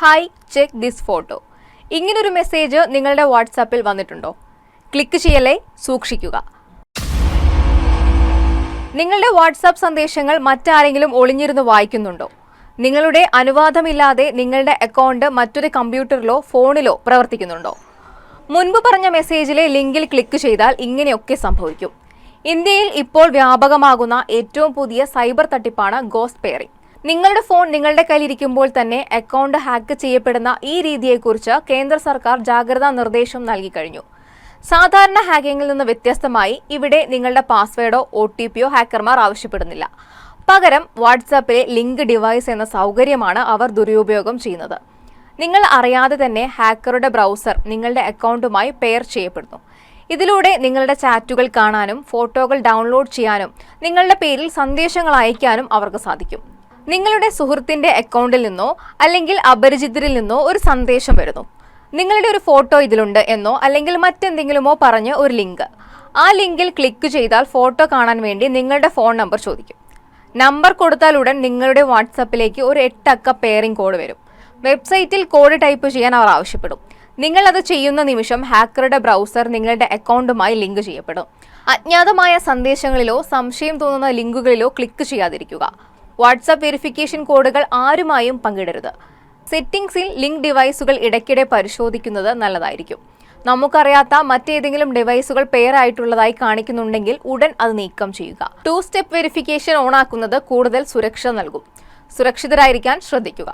Hi check this photo ഇങ്ങനൊരു message നിങ്ങളുടെ വാട്സാപ്പിൽ വന്നിട്ടുണ്ടോ? ക്ലിക്ക് ചെയ്യലേ സൂക്ഷിക്കുക. നിങ്ങളുടെ വാട്സാപ്പ് സന്ദേശങ്ങൾ മറ്റാരെങ്കിലും ഒളിഞ്ഞിരുന്ന് വായിക്കുന്നുണ്ടോ? നിങ്ങളുടെ അനുവാദമില്ലാതെ നിങ്ങളുടെ അക്കൗണ്ട് മറ്റൊരു കമ്പ്യൂട്ടറിലോ ഫോണിലോ പ്രവർത്തിക്കുന്നുണ്ടോ? മുൻപ് പറഞ്ഞ മെസ്സേജിലെ ലിങ്കിൽ ക്ലിക്ക് ചെയ്താൽ ഇങ്ങനെയൊക്കെ സംഭവിക്കും. ഇന്ത്യയിൽ ഇപ്പോൾ വ്യാപകമാകുന്ന ഏറ്റവും പുതിയ സൈബർ തട്ടിപ്പാണ് ഗോസ്റ്റ് നിങ്ങളുടെ ഫോൺ നിങ്ങളുടെ കയ്യിലിരിക്കുമ്പോൾ തന്നെ അക്കൗണ്ട് ഹാക്ക് ചെയ്യപ്പെടുന്ന ഈ രീതിയെക്കുറിച്ച് കേന്ദ്ര സർക്കാർ ജാഗ്രതാ നിർദ്ദേശം നൽകി കഴിഞ്ഞു. സാധാരണ ഹാക്കിങ്ങിൽ നിന്ന് വ്യത്യസ്തമായി ഇവിടെ നിങ്ങളുടെ പാസ്വേഡോ ഒ ടി പിയോ ഹാക്കർമാർ ആവശ്യപ്പെടുന്നില്ല. പകരം വാട്സാപ്പിലെ ലിങ്ക് ഡിവൈസ് എന്ന സൗകര്യമാണ് അവർ ദുരുപയോഗം ചെയ്യുന്നത്. നിങ്ങൾ അറിയാതെ തന്നെ ഹാക്കറുടെ ബ്രൗസർ നിങ്ങളുടെ അക്കൗണ്ടുമായി പെയർ ചെയ്യപ്പെടുന്നു. ഇതിലൂടെ നിങ്ങളുടെ ചാറ്റുകൾ കാണാനും ഫോട്ടോകൾ ഡൗൺലോഡ് ചെയ്യാനും നിങ്ങളുടെ പേരിൽ സന്ദേശങ്ങൾ അയക്കാനും അവർക്ക് സാധിക്കും. നിങ്ങളുടെ സുഹൃത്തിന്റെ അക്കൗണ്ടിൽ നിന്നോ അല്ലെങ്കിൽ അപരിചിതരിൽ നിന്നോ ഒരു സന്ദേശം വരുന്നു. നിങ്ങളുടെ ഒരു ഫോട്ടോ ഇതിലുണ്ട് എന്നോ അല്ലെങ്കിൽ മറ്റെന്തെങ്കിലുമോ പറഞ്ഞ് ഒരു ലിങ്ക്. ആ ലിങ്കിൽ ക്ലിക്ക് ചെയ്താൽ ഫോട്ടോ കാണാൻ വേണ്ടി നിങ്ങളുടെ ഫോൺ നമ്പർ ചോദിക്കും. നമ്പർ കൊടുത്താൽ ഉടൻ നിങ്ങളുടെ വാട്സപ്പിലേക്ക് ഒരു എട്ടക്ക പെയറിംഗ് കോഡ് വരും. വെബ്സൈറ്റിൽ കോഡ് ടൈപ്പ് ചെയ്യാൻ അവർ ആവശ്യപ്പെടും. നിങ്ങൾ അത് ചെയ്യുന്ന നിമിഷം ഹാക്കറുടെ ബ്രൗസർ നിങ്ങളുടെ അക്കൗണ്ടുമായി ലിങ്ക് ചെയ്യപ്പെടും. അജ്ഞാതമായ സന്ദേശങ്ങളിലോ സംശയം തോന്നുന്ന ലിങ്കുകളിലോ ക്ലിക്ക് ചെയ്യാതിരിക്കുക. വാട്സാപ്പ് വെരിഫിക്കേഷൻ കോഡുകൾ ആരുമായും പങ്കിടരുത്. സെറ്റിംഗ്സിൽ ലിങ്ക് ഡിവൈസുകൾ ഇടയ്ക്കിടെ പരിശോധിക്കുന്നത് നല്ലതായിരിക്കും. നമുക്കറിയാത്ത മറ്റേതെങ്കിലും ഡിവൈസുകൾ പെയർ ആയിട്ടുള്ളതായി കാണിക്കുന്നുണ്ടെങ്കിൽ ഉടൻ അത് നീക്കം ചെയ്യുക. ടു സ്റ്റെപ്പ് വെരിഫിക്കേഷൻ ഓണാക്കുന്നത് കൂടുതൽ സുരക്ഷ നൽകും. സുരക്ഷിതരായിരിക്കാൻ ശ്രദ്ധിക്കുക.